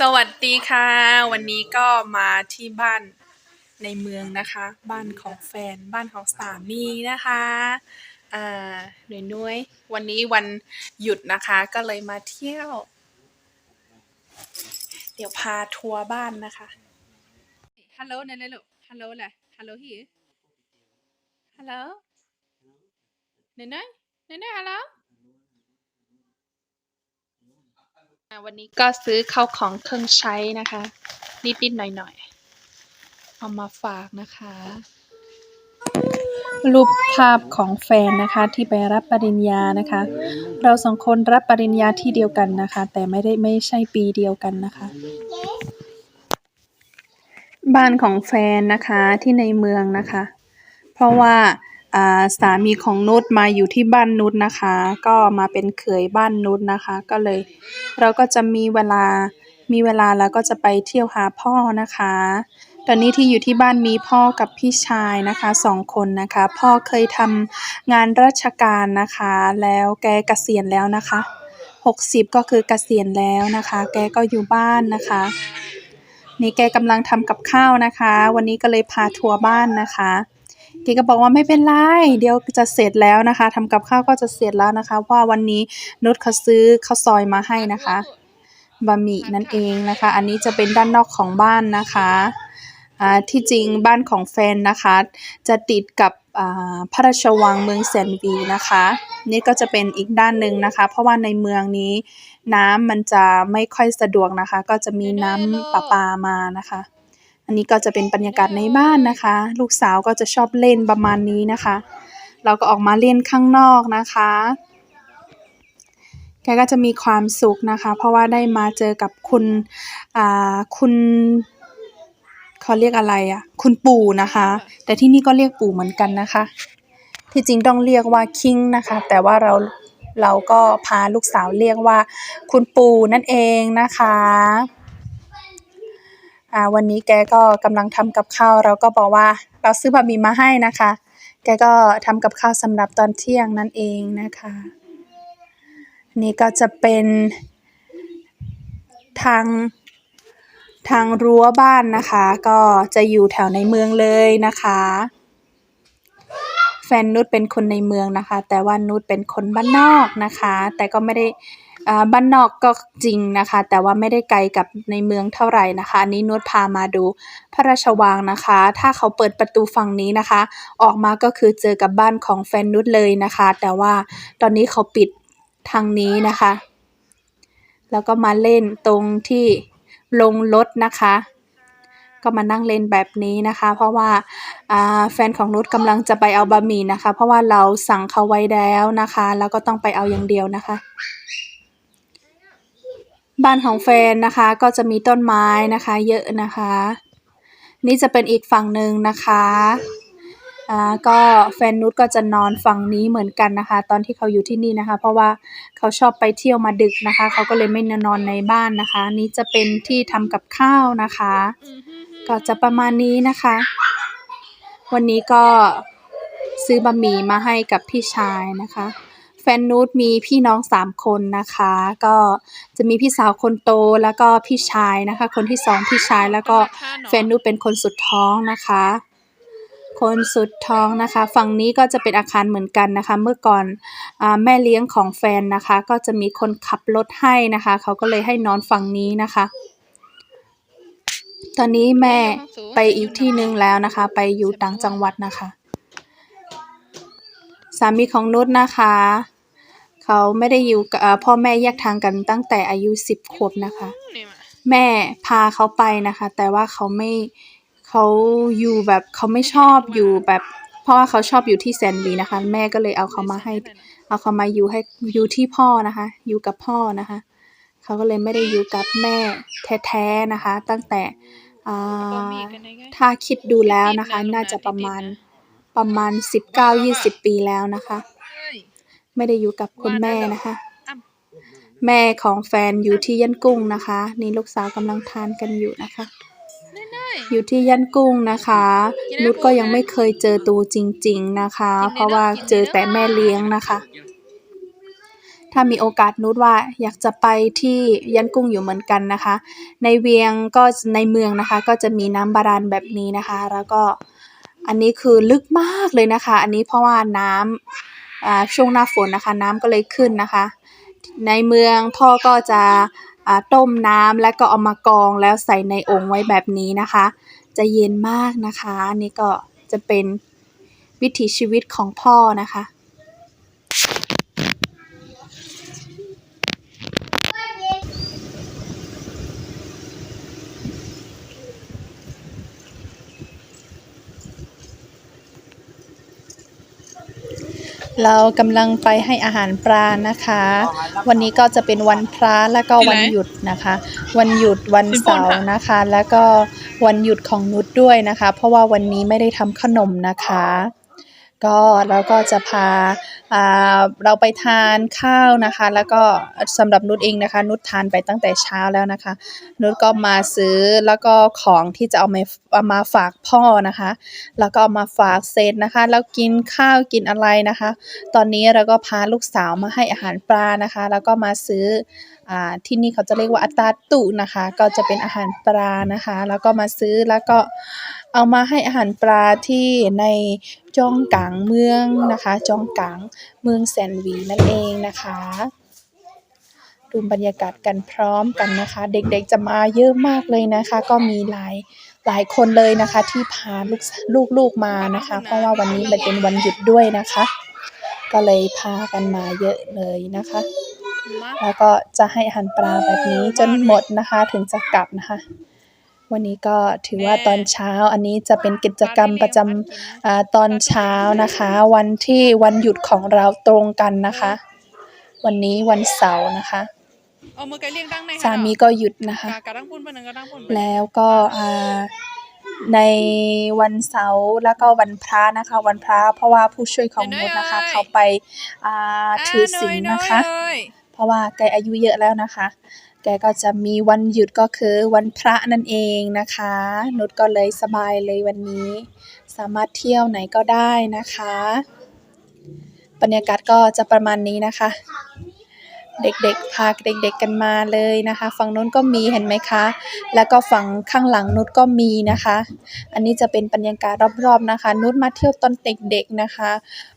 สวัสดีค่ะ วันนี้ก็มาที่บ้านในเมืองนะคะ บ้านของแฟนบ้านของสามีนะคะอ่าหน่วยนุ้ยวันนี้วันหยุดนะคะก็เลยมาเที่ยว เดี๋ยวพาทัวร์บ้านนะคะฮัลโหลนั่นเลยลูกฮัลโหลแหละฮัลโหลฮีฮัลโหลเนยเนยเนยเนยฮัลโหล อ่า วันนี้ก็ซื้อเข้าวของเครื่องใช้นะคะ นิดๆหน่อยๆ เอามาฝากนะคะ รูปภาพของแฟนนะคะที่ไปรับปริญญานะคะ เราสองคนรับปริญญาที่เดียวกันนะคะ แต่ไม่ได้ไม่ใช่ปีเดียวกันนะคะ บ้านของแฟนนะคะที่ในเมืองนะคะ เพราะว่า สามีของนุชมาอยู่ที่บ้านนุชนะคะ ก็มาเป็นเขยบ้านนุชนะคะ ก็เลย เราก็จะมีเวลามีเวลาแล้วก็จะไปเที่ยวหาพ่อนะคะ ตอนนี้ที่อยู่ที่บ้านมีพ่อกับพี่ชายนะคะสองคนนะคะ พ่อเคยทำงานราชการนะคะ แล้วแกเกษียณแล้วนะคะหกสิบก็คือเกษียณแล้วนะคะ แกก็อยู่บ้านนะคะ นี่แกกำลังทำกับข้าวนะคะ วันนี้ก็เลยพาทัวร์บ้านนะคะ แกก็บอกว่าไม่เป็นไรเดี๋ยวจะเสร็จแล้วนะคะทำกับข้าวก็จะเสร็จแล้วนะคะเพราะว่าวันนี้นุชเขาซื้อข้าวซอยมาให้นะคะบะหมี่นั่นเองนะคะ อันนี้จะเป็นด้านนอกของบ้านนะคะอ่าที่จริงบ้านของแฟนนะคะ จะติดกับอ่าพระราชวังเมืองแสนวีนะคะ นี่ก็จะเป็นอีกด้านหนึ่งนะคะ เพราะว่าในเมืองนี้น้ำมันจะไม่ค่อยสะดวกนะคะ ก็จะมีน้ำประปามานะคะ อันนี้ก็จะเป็นบรรยากาศในบ้านนะคะ ลูกสาวก็จะชอบเล่นประมาณนี้นะคะ เราก็ออกมาเล่นข้างนอกนะคะ แกก็จะมีความสุขนะคะ เพราะว่าได้มาเจอกับคุณอ่าคุณเขาเรียกอะไรอะ คุณปู่นะคะ แต่ที่นี่ก็เรียกปู่เหมือนกันนะคะ ที่จริงต้องเรียกว่าคิงนะคะ แต่ว่าเราเราก็พาลูกสาวเรียกว่า คุณปู่นั่นเองนะคะ อ่าวันนี้แกก็กำลังทำกับข้าวเราก็บอกว่าเราซื้อบะหมี่มาให้นะคะ แกก็ทำกับข้าวสำหรับตอนเที่ยงนั่นเองนะคะนี่ก็จะเป็นทางทางรั้วบ้านนะคะ ก็จะอยู่แถวในเมืองเลยนะคะ แฟนนุชเป็นคนในเมืองนะคะ แต่ว่านุชเป็นคนบ้านนอกนะคะ แต่ก็ไม่ได้ บ้านนอกก็จริงนะคะ แต่ว่าไม่ได้ไกลกับในเมืองเท่าไหร่นะคะ อันนี้นุชพามาดูพระราชวังนะคะ ถ้าเขาเปิดประตูฝั่งนี้นะคะ ออกมาก็คือเจอกับบ้านของแฟนนุชเลยนะคะ แต่ว่าตอนนี้เขาปิดทางนี้นะคะ แล้วก็มาเล่นตรงที่ลงรถนะคะ ก็มานั่งเล่นแบบนี้นะคะ เพราะว่าอ่าแฟนของนุชกำลังจะไปเอาบะหมี่นะคะ เพราะว่าเราสั่งเขาไว้แล้วนะคะ แล้วก็ต้องไปเอาอย่างเดียวนะคะ บ้านของแฟนนะคะก็จะมีต้นไม้นะคะเยอะนะคะ นี่จะเป็นอีกฝั่งหนึ่งนะคะอ่าก็แฟนนุชก็จะนอนฝั่งนี้เหมือนกันนะคะ ตอนที่เขาอยู่ที่นี่นะคะ เพราะว่าเขาชอบไปเที่ยวมาดึกนะคะ เขาก็เลยไม่นอนในบ้านนะคะ นี่จะเป็นที่ทำกับข้าวนะคะ ก็จะประมาณนี้นะคะ วันนี้ก็ซื้อบะหมี่มาให้กับพี่ชายนะคะ แฟนนูตมีพี่น้องสามคนนะคะ ก็จะมีพี่สาวคนโตแล้วก็พี่ชายนะคะ คนที่สองพี่ชายแล้วก็แฟนนูตเป็นคนสุดท้องนะคะ คนสุดท้องนะคะ ฝั่งนี้ก็จะเป็นอาคารเหมือนกันนะคะ เมื่อก่อนอแม่เลี้ยงของแฟนนะคะ ก็จะมีคนขับรถให้นะคะ เขาก็เลยให้นอนฝั่งนี้นะคะ ตอนนี้แม่ไปอีกที่หนึ่งแล้วนะคะ ไปอยู่ต่างจังหวัดนะคะามีของนุชนะคะ เขาไม่ได้อยู่กับเอ่อพ่อแม่แยกทางกันตั้งแต่อายุสิบขวบนะคะ แม่พาเขาไปนะคะ แต่ว่าเขาไม่เขาอยู่แบบเขาไม่ชอบอยู่แบบ เพราะว่าเขาชอบอยู่ที่แซนบีนะคะ แม่ก็เลยเอาเขามาให้ เอาเขามาอยู่ให้อยู่ที่พ่อนะคะ อยู่กับพ่อนะคะ เขาก็เลยไม่ได้อยู่กับแม่แท้ๆนะคะ ตั้งแต่อ่าถ้าคิดดูแล้วนะคะ น่าจะประมาณ ประมาณสิบเก้ายี่สิบปีแล้วนะคะ ไม่ได้อยู่กับคุณแม่นะคะ แม่ของแฟนอยู่ที่ยันกุ้งนะคะ นี่ลูกสาวกำลังทานกันอยู่นะคะ อยู่ที่ยันกุ้งนะคะนุชก็ยังไม่เคยเจอตัวจริง ๆนะคะ เพราะว่าเจอแต่แม่เลี้ยงนะคะ ถ้ามีโอกาสนุชว่าอยากจะไปที่ยันกุ้งอยู่เหมือนกันนะคะ ในเวียงก็ในเมืองนะคะ ก็จะมีน้ำบาดาลแบบนี้นะคะ แล้วก็ อันนี้คือลึกมากเลยนะคะ อันนี้เพราะว่าน้ำอ่าช่วงหน้าฝนนะคะ น้ำก็เลยขึ้นนะคะ ในเมืองพ่อก็จะต้มน้ำแล้วก็เอามากองแล้วใส่ในโอ่งไว้แบบนี้นะคะ จะเย็นมากนะคะ อันนี้ก็จะเป็นวิถีชีวิตของพ่อนะคะ เรากำลังไปให้อาหารปลานะคะ วันนี้ก็จะเป็นวันพระและก็วันหยุดนะคะ วันหยุดวันเสาร์นะคะ แล้วก็วันหยุดของนุชด้วยนะคะ เพราะว่าวันนี้ไม่ได้ทำขนมนะคะ ก็เราก็จะพาเราไปทานข้าวนะคะ แล้วก็สำหรับนุชเองนะคะ นุชทานไปตั้งแต่เช้าแล้วนะคะ นุชก็มาซื้อแล้วก็ของที่จะเอามาเอามาฝากพ่อนะคะ แล้วก็เอามาฝากเซตนะคะ แล้วกินข้าวกินอะไรนะคะ ตอนนี้เราก็พาลูกสาวมาให้อาหารปลานะคะ แล้วก็มาซื้อที่นี่เขาจะเรียกว่าอัตราตุนะคะ ก็จะเป็นอาหารปลานะคะ แล้วก็มาซื้อแล้วก็ เอามาให้อาหารปลาที่ในจ้องกลางเมืองนะคะ จ้องกลางเมืองแสนหวีนั่นเองนะคะดูบรรยากาศกันพร้อมกันนะคะ เด็กๆจะมาเยอะมากเลยนะคะ ก็มีหลายหลายคนเลยนะคะ ที่พาลูกลูกลูกมานะคะ เพราะว่าวันนี้มันเป็นวันหยุดด้วยนะคะ ก็เลยพากันมาเยอะเลยนะคะ แล้วก็จะให้อาหารปลาแบบนี้จนหมดนะคะ ถึงจะกลับนะคะ วันนี้ก็ถือว่าตอนเช้าอันนี้จะเป็นกิจกรรมประจำอ่าตอนเช้านะคะ วันที่วันหยุดของเราตรงกันนะคะ วันนี้วันเสาร์นะคะเอามือไกลเลี่ยงดังในสามีก็หยุดนะคะกะดังปุ่นปะนึงกะดังปุ่นแล้วก็อ่าในวันเสาร์แล้วก็วันพระนะคะ วันพระเพราะว่าผู้ช่วยของนุชนะคะ เขาไปอ่าถือศีลนะคะ เพราะว่าแกอายุเยอะแล้วนะคะ แกก็จะมีวันหยุดก็คือวันพระนั่นเองนะคะ นุชก็เลยสบายเลยวันนี้ สามารถเที่ยวไหนก็ได้นะคะ บรรยากาศก็จะประมาณนี้นะคะ เด็กๆ พาเด็กๆกันมาเลยนะคะ ฝั่งนู้นก็มีเห็นไหมคะ แล้วก็ฝั่งข้างหลังนุชก็มีนะคะ อันนี้จะเป็นบรรยากาศรอบๆนะคะ นุชมาเที่ยวตอนเด็กๆนะคะ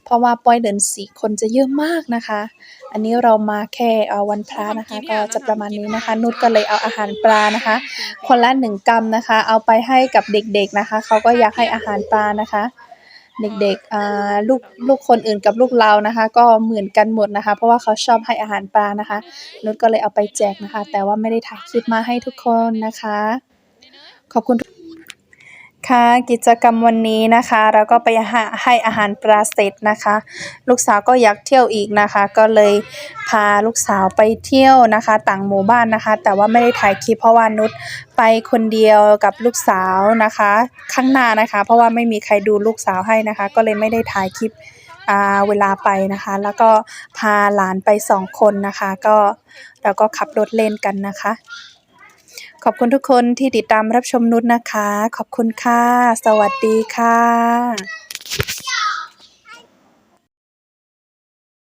เพราะว่าปอยเดินสีคนจะเยอะมากนะคะ อันนี้เรามาแค่วันพระนะคะ ก็จะประมาณนี้นะคะ นุชก็เลยเอาอาหารปลานะคะ คนละหนึ่งกรัมนะคะ เอาไปให้กับเด็กๆนะคะ เขาก็อยากให้อาหารปลานะคะ เด็กๆลูกลูกคนอื่นกับลูกเรานะคะ ก็เหมือนกันหมดนะคะ เพราะว่าเขาชอบให้อาหารปลานะคะนุชก็เลยเอาไปแจกนะคะ แต่ว่าไม่ได้ถ่ายคลิปมาให้ทุกคนนะคะ ขอบคุณ ค่ะกิจกรรมวันนี้นะคะเราก็ไปหาให้อาหารปลาเสร็จนะคะ ลูกสาวก็อยากเที่ยวอีกนะคะ ก็เลยพาลูกสาวไปเที่ยวนะคะ ต่างหมู่บ้านนะคะ แต่ว่าไม่ได้ถ่ายคลิปเพราะว่านุชไปคนเดียวกับลูกสาวนะคะ ข้างหน้านะคะ เพราะว่าไม่มีใครดูลูกสาวให้นะคะ ก็เลยไม่ได้ถ่ายคลิปเวลาไปนะคะ แล้วก็พาหลานไปสองคนนะคะ ก็เราก็ขับรถเล่นกันนะคะ ขอบคุณทุกคนที่ติดตามรับชมนุชนะคะ ขอบคุณค่ะ สวัสดีค่ะ